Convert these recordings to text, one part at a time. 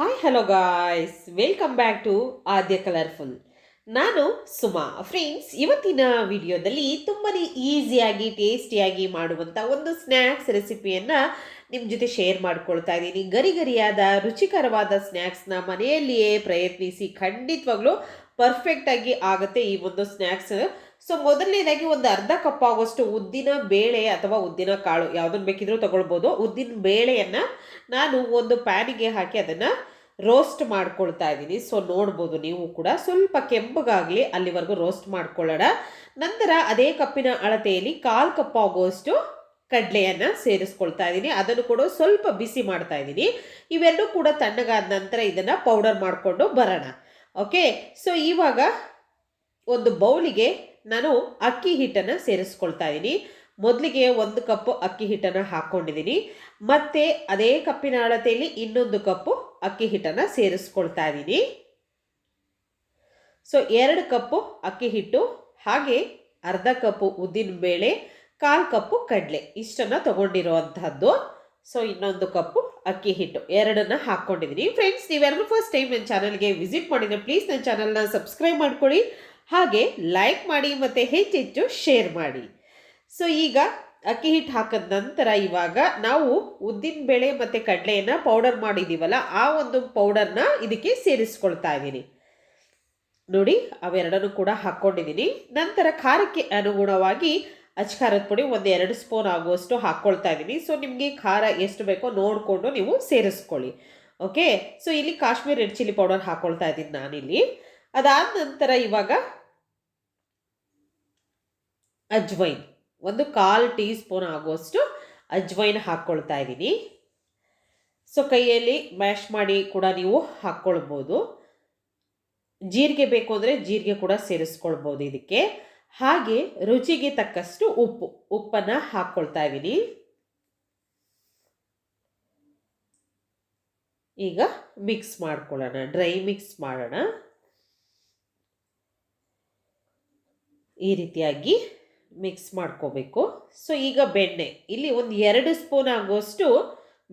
Hi hello guys welcome back to Aadya colourful ನಾನು Suma. Friends ಇವತ್ತಿನ ವಿಡಿಯೋದಲ್ಲಿ ತುಂಬಾ ಈಸಿಯಾಗಿ ಟೇಸ್ಟಿಯಾಗಿ ಮಾಡುವಂಥ ಒಂದು ಸ್ನ್ಯಾಕ್ಸ್ ರೆಸಿಪಿಯನ್ನು ನಿಮ್ಮ ಜೊತೆ ಶೇರ್ ಮಾಡ್ಕೊಳ್ತಾ ಇದ್ದೀನಿ. ಗರಿ ಗರಿಯಾದ, ರುಚಿಕರವಾದ ಸ್ನ್ಯಾಕ್ಸ್ನ ಮನೆಯಲ್ಲಿಯೇ ಪ್ರಯತ್ನಿಸಿ ಖಂಡಿತವಾಗ್ಲೂ ಪರ್ಫೆಕ್ಟಾಗಿ ಆಗುತ್ತೆ ಈ ಒಂದು ಸ್ನ್ಯಾಕ್ಸ್ ಸೊ ಮೊದಲನೇದಾಗಿ ಒಂದು ಅರ್ಧ ಕಪ್ ಆಗುವಷ್ಟು ಉದ್ದಿನ ಬೇಳೆ ಅಥವಾ ಉದ್ದಿನ ಕಾಳು ಯಾವುದನ್ನು ಬೇಕಿದ್ರೂ ತಗೊಳ್ಬೋದು. ಉದ್ದಿನ ಬೇಳೆಯನ್ನು ನಾನು ಒಂದು ಪ್ಯಾನಿಗೆ ಹಾಕಿ ಅದನ್ನು ರೋಸ್ಟ್ ಮಾಡ್ಕೊಳ್ತಾ ಇದ್ದೀನಿ. ಸೊ ನೋಡ್ಬೋದು ನೀವು ಕೂಡ. ಸ್ವಲ್ಪ ಕೆಂಪಗಾಗಲಿ ಅಲ್ಲಿವರೆಗೂ ರೋಸ್ಟ್ ಮಾಡ್ಕೊಳ್ಳೋಣ. ನಂತರ ಅದೇ ಕಪ್ಪಿನ ಅಳತೆಯಲ್ಲಿ ಕಾಲು ಕಪ್ ಆಗುವಷ್ಟು ಕಡಲೆಯನ್ನು ಸೇರಿಸ್ಕೊಳ್ತಾ ಇದ್ದೀನಿ. ಅದನ್ನು ಕೂಡ ಸ್ವಲ್ಪ ಬಿಸಿ ಮಾಡ್ತಾ ಇದ್ದೀನಿ. ಇವೆರಡೂ ಕೂಡ ತಣ್ಣಗಾದ ನಂತರ ಇದನ್ನು ಪೌಡರ್ ಮಾಡಿಕೊಂಡು ಬರೋಣ. ಓಕೆ ಸೊ ಇವಾಗ ಒಂದು ಬೌಲಿಗೆ ನಾನು ಅಕ್ಕಿ ಹಿಟ್ಟನ್ನು ಸೇರಿಸ್ಕೊಳ್ತಾ ಇದ್ದೀನಿ ಮೊದಲಿಗೆ ಒಂದು ಕಪ್ಪು ಅಕ್ಕಿ ಹಿಟ್ಟನ್ನು ಹಾಕ್ಕೊಂಡಿದ್ದೀನಿ ಮತ್ತು ಅದೇ ಕಪ್ಪಿನ ಅಳತೆಯಲ್ಲಿ ಇನ್ನೊಂದು ಕಪ್ಪು ಅಕ್ಕಿ ಹಿಟ್ಟನ್ನು ಸೇರಿಸ್ಕೊಳ್ತಾ ಇದ್ದೀನಿ ಸೊ ಎರಡು ಕಪ್ಪು ಅಕ್ಕಿ ಹಿಟ್ಟು, ಹಾಗೆ ಅರ್ಧ ಕಪ್ಪು ಉದ್ದಿನ ಬೇಳೆ, ಕಾಲು ಕಪ್ಪು ಕಡಲೆ ಇಷ್ಟನ್ನು ತೊಗೊಂಡಿರುವಂತಹದ್ದು ಸೊ ಇನ್ನೊಂದು ಕಪ್ಪು ಅಕ್ಕಿ ಹಿಟ್ಟು ಎರಡನ್ನ ಹಾಕ್ಕೊಂಡಿದ್ದೀನಿ ಫ್ರೆಂಡ್ಸ್ ನೀವೆಲ್ಲರೂ ಫಸ್ಟ್ ಟೈಮ್ ನನ್ನ ಚಾನಲ್ಗೆ ವಿಸಿಟ್ ಮಾಡಿದ್ರೆ ಪ್ಲೀಸ್ ನನ್ನ ಚಾನಲ್ನ ಸಬ್ಸ್ಕ್ರೈಬ್ ಮಾಡ್ಕೊಳ್ಳಿ. ಹಾಗೆ ಲೈಕ್ ಮಾಡಿ ಮತ್ತು ಹೆಚ್ಚೆಚ್ಚು ಶೇರ್ ಮಾಡಿ. ಸೊ ಈಗ ಅಕ್ಕಿ ಹಿಟ್ಟು ಹಾಕಿದ ನಂತರ ಇವಾಗ ನಾವು ಉದ್ದಿನ ಬೇಳೆ ಮತ್ತು ಕಡಲೆಯನ್ನು ಪೌಡರ್ ಮಾಡಿದ್ದೀವಲ್ಲ ಆ ಒಂದು ಪೌಡರ್ನ ಇದಕ್ಕೆ ಸೇರಿಸ್ಕೊಳ್ತಾ ಇದ್ದೀನಿ. ನೋಡಿ, ಅವೆರಡನ್ನು ಕೂಡ ಹಾಕ್ಕೊಂಡಿದ್ದೀನಿ. ನಂತರ ಖಾರಕ್ಕೆ ಅನುಗುಣವಾಗಿ ಅಚ್ಕಾರದ ಪುಡಿ ಒಂದು ಎರಡು ಸ್ಪೂನ್ ಆಗುವಷ್ಟು ಹಾಕ್ಕೊಳ್ತಾ ಇದ್ದೀನಿ. ಸೊ ನಿಮಗೆ ಖಾರ ಎಷ್ಟು ಬೇಕೋ ನೋಡಿಕೊಂಡು ನೀವು ಸೇರಿಸ್ಕೊಳ್ಳಿ. ಓಕೆ ಸೊ ಇಲ್ಲಿ ಕಾಶ್ಮೀರ್ ರೆಡ್ ಚಿಲ್ಲಿ ಪೌಡರ್ ಹಾಕ್ಕೊಳ್ತಾ ಇದ್ದೀನಿ ನಾನಿಲ್ಲಿ. ಅದಾದ ನಂತರ ಇವಾಗ ಅಜ್ವೈನ್. ಒಂದು ಕಾಲು ಟೀ ಸ್ಪೂನ್ ಆಗುವಷ್ಟು ಅಜ್ವೈನ್ ಹಾಕ್ಕೊಳ್ತಾ ಇದ್ದೀನಿ. ಸೊ, ಕೈಯಲ್ಲಿ ಮ್ಯಾಶ್ ಮಾಡಿ ಕೂಡ ನೀವು ಹಾಕ್ಕೊಳ್ಬೋದು. ಜೀರಿಗೆ ಬೇಕು ಅಂದರೆ ಜೀರಿಗೆ ಕೂಡ ಸೇರಿಸ್ಕೊಳ್ಬೋದು ಇದಕ್ಕೆ. ಹಾಗೆ ರುಚಿಗೆ ತಕ್ಕಷ್ಟು ಉಪ್ಪು, ಉಪ್ಪನ್ನು ಹಾಕ್ಕೊಳ್ತಾ ಇದ್ದೀನಿ. ಈಗ ಮಿಕ್ಸ್ ಮಾಡ್ಕೊಳ್ಳೋಣ, ಡ್ರೈ ಮಿಕ್ಸ್ ಮಾಡೋಣ. ಈ ರೀತಿಯಾಗಿ ಮಿಕ್ಸ್ ಮಾಡ್ಕೋಬೇಕು. ಸೊ ಈಗ ಬೆಣ್ಣೆ. ಇಲ್ಲಿ ಒಂದು ಎರಡು ಸ್ಪೂನ್ ಆಗುವಷ್ಟು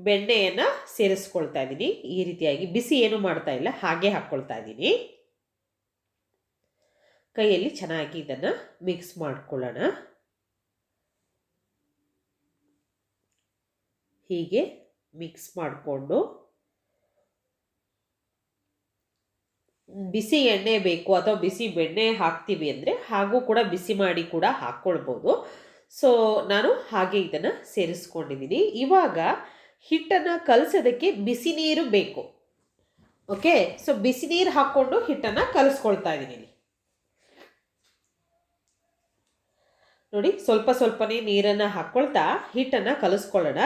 ಬೆಣ್ಣೆಯನ್ನು ಸೇರಿಸ್ಕೊಳ್ತಾ ಇದ್ದೀನಿ ಈ ರೀತಿಯಾಗಿ ಬಿಸಿ ಏನು ಮಾಡ್ತಾ ಇಲ್ಲ, ಹಾಗೆ ಹಾಕ್ಕೊಳ್ತಾ ಇದ್ದೀನಿ ಕೈಯಲ್ಲಿ ಚೆನ್ನಾಗಿ ಇದನ್ನು ಮಿಕ್ಸ್ ಮಾಡ್ಕೊಳ್ಳೋಣ. ಹೀಗೆ ಮಿಕ್ಸ್ ಮಾಡಿಕೊಂಡು ಬಿಸಿ ಎಣ್ಣೆ ಬೇಕು ಅಥವಾ ಬಿಸಿ ಬೆಣ್ಣೆ ಹಾಕ್ತೀವಿ ಅಂದರೆ ಹಾಗೂ ಕೂಡ ಬಿಸಿ ಮಾಡಿ ಕೂಡ ಹಾಕ್ಕೊಳ್ಬೋದು ಸೊ ನಾನು ಹಾಗೆ ಇದನ್ನು ಸೇರಿಸ್ಕೊಂಡಿದ್ದೀನಿ ಇವಾಗ ಹಿಟ್ಟನ್ನು ಕಲಸೋದಕ್ಕೆ ಬಿಸಿ ನೀರು ಬೇಕು. ಓಕೆ ಸೊ ಬಿಸಿ ನೀರು ಹಾಕ್ಕೊಂಡು ಹಿಟ್ಟನ್ನು ಕಲಿಸ್ಕೊಳ್ತಾ ಇದ್ದೀನಿ ನೋಡಿ, ಸ್ವಲ್ಪ ಸ್ವಲ್ಪನೇ ನೀರನ್ನು ಹಾಕ್ಕೊಳ್ತಾ ಹಿಟ್ಟನ್ನು ಕಲಿಸ್ಕೊಳ್ಳೋಣ.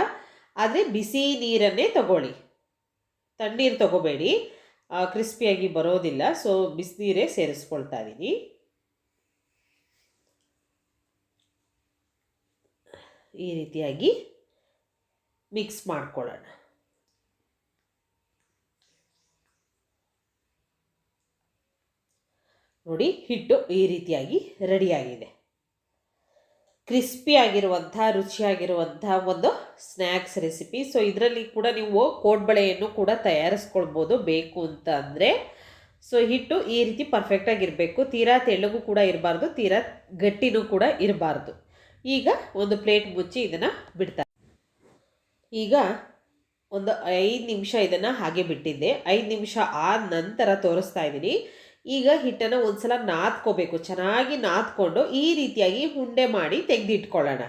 ಆದರೆ ಬಿಸಿ ನೀರನ್ನೇ ತಗೊಳ್ಳಿ. ತಣ್ಣೀರು ತಗೋಬೇಡಿ. ಕ್ರಿಸ್ಪಿಯಾಗಿ ಬರೋದಿಲ್ಲ. ಸೊ ಬಿಸಿನೀರೇ ಸೇರಿಸ್ಕೊಳ್ತಾ ಇದ್ದೀನಿ ಈ ರೀತಿಯಾಗಿ ಮಿಕ್ಸ್ ಮಾಡ್ಕೊಳ್ಳೋಣ. ನೋಡಿ, ಹಿಟ್ಟು ಈ ರೀತಿಯಾಗಿ ರೆಡಿಯಾಗಿದೆ ಕ್ರಿಸ್ಪಿ ಆಗಿರುವಂಥ ರುಚಿಯಾಗಿರುವಂಥ ಒಂದು ಸ್ನ್ಯಾಕ್ಸ್ ರೆಸಿಪಿ ಸೊ ಇದರಲ್ಲಿ ಕೂಡ ನೀವು ಕೋಡ್ಬಳೆಯನ್ನು ಕೂಡ ತಯಾರಿಸ್ಕೊಳ್ಬೋದು. ಬೇಕು ಅಂತ ಅಂದರೆ. ಸೊ ಹಿಟ್ಟು ಈ ರೀತಿ ಪರ್ಫೆಕ್ಟಾಗಿರಬೇಕು ತೀರಾ ತೆಳ್ಳಗೂ ಕೂಡ ಇರಬಾರ್ದು, ತೀರಾ ಗಟ್ಟಿನೂ ಕೂಡ ಇರಬಾರ್ದು. ಈಗ ಒಂದು ಪ್ಲೇಟ್ ಮುಚ್ಚಿ ಇದನ್ನು ಬಿಡ್ತಾರೆ ಈಗ ಒಂದು ಐದು ನಿಮಿಷ ಇದನ್ನು ಹಾಗೆ ಬಿಟ್ಟಿದ್ದೆ. ಐದು ನಿಮಿಷ ಆದ ನಂತರ ತೋರಿಸ್ತಾ ಇದ್ದೀನಿ. ಈಗ ಹಿಟ್ಟನ್ನು ಒಂದ್ಸಲ ನಾದ್ಕೋಬೇಕು. ಚೆನ್ನಾಗಿ ನಾದ್ಕೊಂಡು ಈ ರೀತಿಯಾಗಿ ಉಂಡೆ ಮಾಡಿ ತೆಗೆದಿಟ್ಕೊಳ್ಳೋಣ.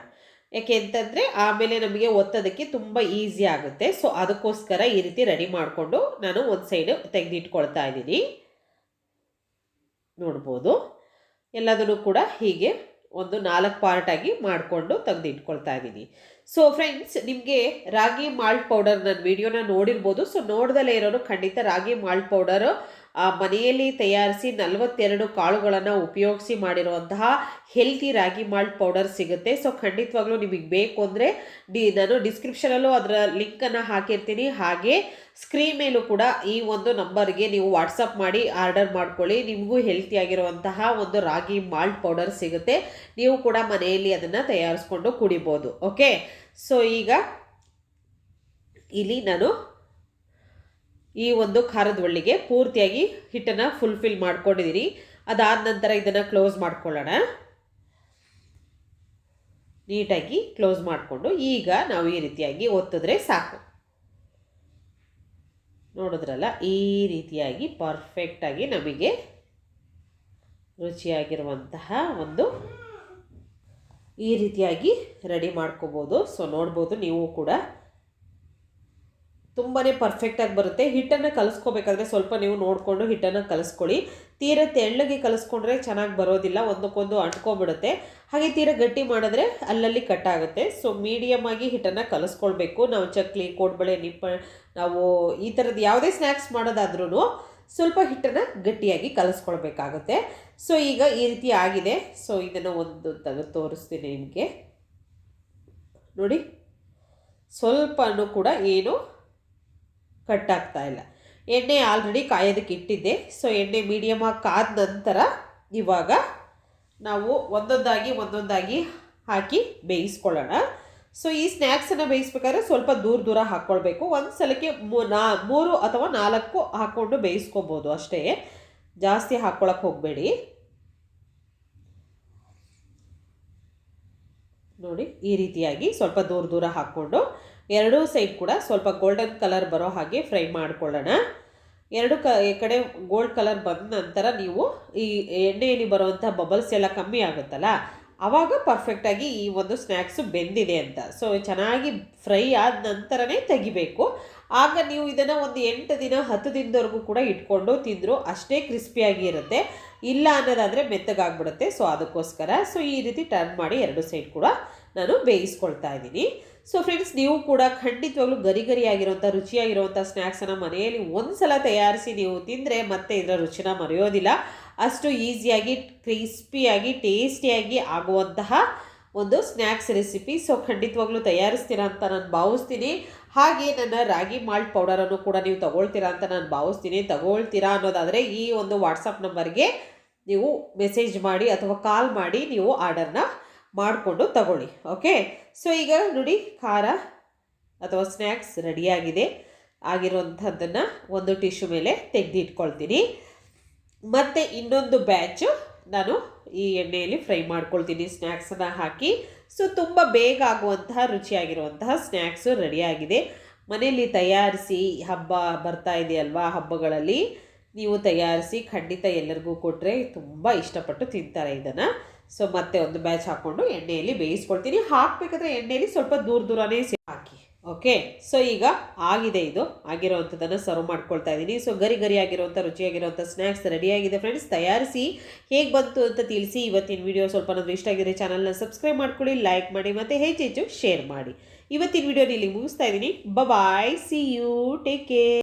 ಯಾಕೆ ಅಂತಂದರೆ ಆಮೇಲೆ ನಮಗೆ ಒತ್ತೋದಕ್ಕೆ ತುಂಬ ಈಸಿ ಆಗುತ್ತೆ. ಸೊ, ಅದಕ್ಕೋಸ್ಕರ ಈ ರೀತಿ ರೆಡಿ ಮಾಡಿಕೊಂಡು ನಾನು ಒಂದು ಸೈಡು ತೆಗೆದಿಟ್ಕೊಳ್ತಾ ಇದ್ದೀನಿ. ನೋಡ್ಬೋದು. ಎಲ್ಲದನ್ನು ಕೂಡ ಹೀಗೆ ಒಂದು ನಾಲ್ಕು ಪಾರ್ಟಾಗಿ ಮಾಡಿಕೊಂಡು ತೆಗೆದಿಟ್ಕೊಳ್ತಾ ಇದ್ದೀನಿ. ಸೊ ಫ್ರೆಂಡ್ಸ್ ನಿಮಗೆ ರಾಗಿ ಮಾಲ್ಟ್ ಪೌಡರ್ ನನ್ನ ವಿಡಿಯೋನ ನೋಡಿರ್ಬೋದು. ಸೊ, ನೋಡ್ದಲೇ ಇರೋರು ಖಂಡಿತ ರಾಗಿ ಮಾಲ್ಟ್ ಪೌಡರು ಮನೆಯಲ್ಲಿ ತಯಾರಿಸಿ ನಲವತ್ತೆರಡು ಕಾಳುಗಳನ್ನು ಉಪಯೋಗಿಸಿ ಮಾಡಿರುವಂತಹ ಹೆಲ್ತಿ ರಾಗಿ ಮಾಲ್ಟ್ ಪೌಡರ್ ಸಿಗುತ್ತೆ. ಸೊ ಖಂಡಿತವಾಗ್ಲೂ ನಿಮಗೆ ಬೇಕು ಅಂದರೆ ಡಿ, ನಾನು ಡಿಸ್ಕ್ರಿಪ್ಷನಲ್ಲೂ ಅದರ ಲಿಂಕನ್ನು ಹಾಕಿರ್ತೀನಿ. ಹಾಗೆ ಸ್ಕ್ರೀನ್ ಮೇಲೂ ಕೂಡ ಈ ಒಂದು ನಂಬರ್ಗೆ ನೀವು ವಾಟ್ಸಪ್ ಮಾಡಿ ಆರ್ಡರ್ ಮಾಡ್ಕೊಳ್ಳಿ. ನಿಮಗೂ ಹೆಲ್ತಿಯಾಗಿರುವಂತಹ ಒಂದು ರಾಗಿ ಮಾಲ್ಟ್ ಪೌಡರ್ ಸಿಗುತ್ತೆ. ನೀವು ಕೂಡ ಮನೆಯಲ್ಲಿ ಅದನ್ನು ತಯಾರಿಸ್ಕೊಂಡು ಕುಡಿಬೋದು. ಓಕೆ ಸೊ ಈಗ ಇಲ್ಲಿ ನಾನು ಈ ಒಂದು ಖಾರದ ಒಳ್ಳಿಗೆ ಪೂರ್ತಿಯಾಗಿ ಹಿಟ್ಟನ್ನು ಫುಲ್ಫಿಲ್ ಮಾಡ್ಕೊಂಡಿದ್ದೀರಿ ಅದಾದ ನಂತರ ಇದನ್ನು ಕ್ಲೋಸ್ ಮಾಡ್ಕೊಳ್ಳೋಣ. ನೀಟಾಗಿ ಕ್ಲೋಸ್ ಮಾಡಿಕೊಂಡು ಈಗ ನಾವು ಈ ರೀತಿಯಾಗಿ ಒತ್ತಿದ್ರೆ ಸಾಕು. ನೋಡಿದ್ರಲ್ಲ, ಈ ರೀತಿಯಾಗಿ ಪರ್ಫೆಕ್ಟಾಗಿ ನಮಗೆ ರುಚಿಯಾಗಿರುವಂತಹ ಒಂದು ಈ ರೀತಿಯಾಗಿ ರೆಡಿ ಮಾಡ್ಕೋಬೋದು. ಸೊ ನೋಡ್ಬೋದು ನೀವು ಕೂಡ. ತುಂಬಾ ಪರ್ಫೆಕ್ಟಾಗಿ ಬರುತ್ತೆ. ಹಿಟ್ಟನ್ನು ಕಲಿಸ್ಕೋಬೇಕಾದ್ರೆ ಸ್ವಲ್ಪ ನೀವು ನೋಡಿಕೊಂಡು ಹಿಟ್ಟನ್ನು ಕಲಿಸ್ಕೊಳ್ಳಿ. ತೀರ ತೆಳ್ಳಗೆ ಕಲಿಸ್ಕೊಂಡ್ರೆ ಚೆನ್ನಾಗಿ ಬರೋದಿಲ್ಲ, ಒಂದಕ್ಕೊಂದು ಅಂಟ್ಕೊಬಿಡುತ್ತೆ ಹಾಗೆ ತೀರ ಗಟ್ಟಿ ಮಾಡಿದ್ರೆ ಅಲ್ಲಲ್ಲಿ ಕಟ್ಟಾಗುತ್ತೆ ಸೊ ಮೀಡಿಯಮ್ ಆಗಿ ಹಿಟ್ಟನ್ನು ಕಲಿಸ್ಕೊಳ್ಬೇಕು. ನಾವು ಚಕ್ಲಿ, ಕೋಡ್ಬಳೆ, ನಿಪ್ಪ, ನಾವು ಈ ಥರದ್ದು ಯಾವುದೇ ಸ್ನ್ಯಾಕ್ಸ್ ಮಾಡೋದಾದ್ರೂ ಸ್ವಲ್ಪ ಹಿಟ್ಟನ್ನು ಗಟ್ಟಿಯಾಗಿ ಕಲಿಸ್ಕೊಳ್ಬೇಕಾಗುತ್ತೆ. ಸೊ ಈಗ ಈ ರೀತಿ ಆಗಿದೆ. ಸೊ ಇದನ್ನು ಒಂದು ತೆಗೆದು ತೋರಿಸ್ತೀನಿ ನಿಮಗೆ. ನೋಡಿ. ಸ್ವಲ್ಪನೂ ಕೂಡ ಏನು ಕಟ್ಟಾಗ್ತಾ ಇಲ್ಲ. ಎಣ್ಣೆ ಆಲ್ರೆಡಿ ಕಾಯೋದಕ್ಕೆ ಇಟ್ಟಿದ್ದೆ. ಸೊ ಎಣ್ಣೆ ಮೀಡಿಯಮಾಗಿ ಕಾದ ನಂತರ ಇವಾಗ ನಾವು ಒಂದೊಂದಾಗಿ ಒಂದೊಂದಾಗಿ ಹಾಕಿ ಬೇಯಿಸ್ಕೊಳ್ಳೋಣ. ಸೊ ಈ ಸ್ನ್ಯಾಕ್ಸನ್ನು ಬೇಯಿಸ್ಬೇಕಾದ್ರೆ ಸ್ವಲ್ಪ ದೂರ ದೂರ ಹಾಕ್ಕೊಳ್ಬೇಕು. ಒಂದು ಸಲಕ್ಕೆ ನಾ, ಮೂರು ಅಥವಾ ನಾಲ್ಕು ಹಾಕ್ಕೊಂಡು ಬೇಯಿಸ್ಕೊಬೋದು ಅಷ್ಟೇ. ಜಾಸ್ತಿ ಹಾಕ್ಕೊಳಕ್ಕೆ ಹೋಗಬೇಡಿ. ನೋಡಿ, ಈ ರೀತಿಯಾಗಿ ಸ್ವಲ್ಪ ದೂರ ದೂರ ಹಾಕ್ಕೊಂಡು ಎರಡೂ ಸೈಡ್ ಕೂಡ ಸ್ವಲ್ಪ ಗೋಲ್ಡನ್ ಕಲರ್ ಬರೋ ಹಾಗೆ ಫ್ರೈ ಮಾಡ್ಕೊಳ್ಳೋಣ. ಎರಡು ಕ ಕಡೆ ಗೋಲ್ಡ್ ಕಲರ್ ಬಂದ ನಂತರ ನೀವು ಈ ಎಣ್ಣೆಯಲ್ಲಿ ಬರುವಂಥ ಬಬಲ್ಸ್ ಎಲ್ಲ ಕಮ್ಮಿ ಆಗುತ್ತಲ್ಲ ಆವಾಗ ಪರ್ಫೆಕ್ಟಾಗಿ ಈ ಒಂದು ಸ್ನ್ಯಾಕ್ಸು ಬೆಂದಿದೆ ಅಂತ. ಸೊ ಚೆನ್ನಾಗಿ ಫ್ರೈ ಆದ ನಂತರನೇ ತೆಗಿಬೇಕು. ಆಗ ನೀವು ಇದನ್ನು ಒಂದು ಎಂಟು ದಿನ, ಹತ್ತು ದಿನದವರೆಗೂ ಕೂಡ ಇಟ್ಕೊಂಡು ತಿಂದರೂ ಅಷ್ಟೇ ಕ್ರಿಸ್ಪಿಯಾಗಿ ಇರುತ್ತೆ. ಇಲ್ಲ ಅನ್ನೋದಾದರೆ ಮೆತ್ತಗಾಗ್ಬಿಡುತ್ತೆ. ಸೊ ಅದಕ್ಕೋಸ್ಕರ. ಸೊ ಈ ರೀತಿ ಟರ್ನ್ ಮಾಡಿ ಎರಡು ಸೈಡ್ ಕೂಡ ನಾನು ಬೇಯಿಸ್ಕೊಳ್ತಾ ಇದ್ದೀನಿ. ಸೊ ಫ್ರೆಂಡ್ಸ್ ನೀವು ಕೂಡ ಖಂಡಿತವಾಗ್ಲೂ ಗರಿ ಗರಿಯಾಗಿರುವಂಥ ರುಚಿಯಾಗಿರುವಂಥ ಸ್ನ್ಯಾಕ್ಸನ್ನು ಮನೆಯಲ್ಲಿ ಒಂದು ಸಲ ತಯಾರಿಸಿ ನೀವು ತಿಂದರೆ ಮತ್ತೆ ಇದರ ರುಚಿನ ಮರೆಯೋದಿಲ್ಲ. ಅಷ್ಟು ಈಸಿಯಾಗಿ ಕ್ರಿಸ್ಪಿಯಾಗಿ ಟೇಸ್ಟಿಯಾಗಿ ಆಗುವಂತಹ ಒಂದು ಸ್ನ್ಯಾಕ್ಸ್ ರೆಸಿಪಿ ಸೊ ಖಂಡಿತವಾಗ್ಲೂ ತಯಾರಿಸ್ತೀರಾ ಅಂತ ನಾನು ಭಾವಿಸ್ತೀನಿ. ಹಾಗೆ ನನ್ನ ರಾಗಿ ಮಾಲ್ಟ್ ಪೌಡರನ್ನು ಕೂಡ ನೀವು ತಗೊಳ್ತೀರಾ ಅಂತ ನಾನು ಭಾವಿಸ್ತೀನಿ. ತಗೊಳ್ತೀರಾ ಅನ್ನೋದಾದರೆ ಈ ಒಂದು ವಾಟ್ಸಪ್ ನಂಬರ್ಗೆ ನೀವು ಮೆಸೇಜ್ ಮಾಡಿ ಅಥವಾ ಕಾಲ್ ಮಾಡಿ ನೀವು ಆರ್ಡರ್ನ ಮಾಡಿಕೊಂಡು ತಗೊಳ್ಳಿ. ಓಕೆ ಸೊ ಈಗ ನೋಡಿ, ಖಾರ ಅಥವಾ ಸ್ನ್ಯಾಕ್ಸ್ ರೆಡಿಯಾಗಿದೆ ಆಗಿರುವಂಥದ್ದನ್ನು ಒಂದು ಟಿಶ್ಯೂ ಮೇಲೆ ತೆಗೆದಿಟ್ಕೊಳ್ತೀನಿ. ಮತ್ತು ಇನ್ನೊಂದು ಬ್ಯಾಚು ನಾನು ಈ ಎಣ್ಣೆಯಲ್ಲಿ ಫ್ರೈ ಮಾಡ್ಕೊಳ್ತೀನಿ. ಸ್ನ್ಯಾಕ್ಸನ್ನು ಹಾಕಿ. ಸೊ ತುಂಬ ಬೇಗ ಆಗುವಂತಹ, ರುಚಿಯಾಗಿರುವಂತಹ ಸ್ನ್ಯಾಕ್ಸು ರೆಡಿಯಾಗಿದೆ ಮನೆಯಲ್ಲಿ ತಯಾರಿಸಿ ಹಬ್ಬ ಬರ್ತಾ ಇದೆಯಲ್ವಾ ಹಬ್ಬಗಳಲ್ಲಿ, ನೀವು ತಯಾರಿಸಿ ಖಂಡಿತ ಎಲ್ಲರಿಗೂ ಕೊಟ್ಟರೆ ತುಂಬ ಇಷ್ಟಪಟ್ಟು ತಿಂತಾರೆ ಇದನ್ನು. ಸೊ ಮತ್ತೆ ಒಂದು ಬ್ಯಾಚ್ ಹಾಕ್ಕೊಂಡು ಎಣ್ಣೆಯಲ್ಲಿ ಬೇಯಿಸ್ಕೊಳ್ತೀನಿ. ಹಾಕಬೇಕಾದ್ರೆ ಎಣ್ಣೆಯಲ್ಲಿ ಸ್ವಲ್ಪ ದೂರ ದೂರನೇ ಹಾಕಿ. ಓಕೆ ಸೊ ಈಗ ಆಗಿದೆ ಇದು. ಆಗಿರೋವಂಥದ್ದನ್ನು ಸರ್ವ್ ಮಾಡ್ಕೊಳ್ತಾ ಇದ್ದೀನಿ ಸೊ ಗರಿ ಗರಿ ಆಗಿರುವಂಥ ರುಚಿಯಾಗಿರುವಂಥ ಸ್ನ್ಯಾಕ್ಸ್ ರೆಡಿಯಾಗಿದೆ ಫ್ರೆಂಡ್ಸ್ ತಯಾರಿಸಿ. ಹೇಗೆ ಬಂತು ಅಂತ ತಿಳಿಸಿ. ಇವತ್ತಿನ ವಿಡಿಯೋ ಸ್ವಲ್ಪ ಇಷ್ಟ ಆಗಿದ್ರೆ ಚಾನಲ್ನ ಸಬ್ಸ್ಕ್ರೈಬ್ ಮಾಡ್ಕೊಳ್ಳಿ ಲೈಕ್ ಮಾಡಿ, ಮತ್ತು ಹೆಚ್ಚು ಹೆಚ್ಚು ಶೇರ್ ಮಾಡಿ. ಇವತ್ತಿನ ವಿಡಿಯೋ ಇಲ್ಲಿ ಮುಗಿಸ್ತಾ ಇದ್ದೀನಿ bye see you take care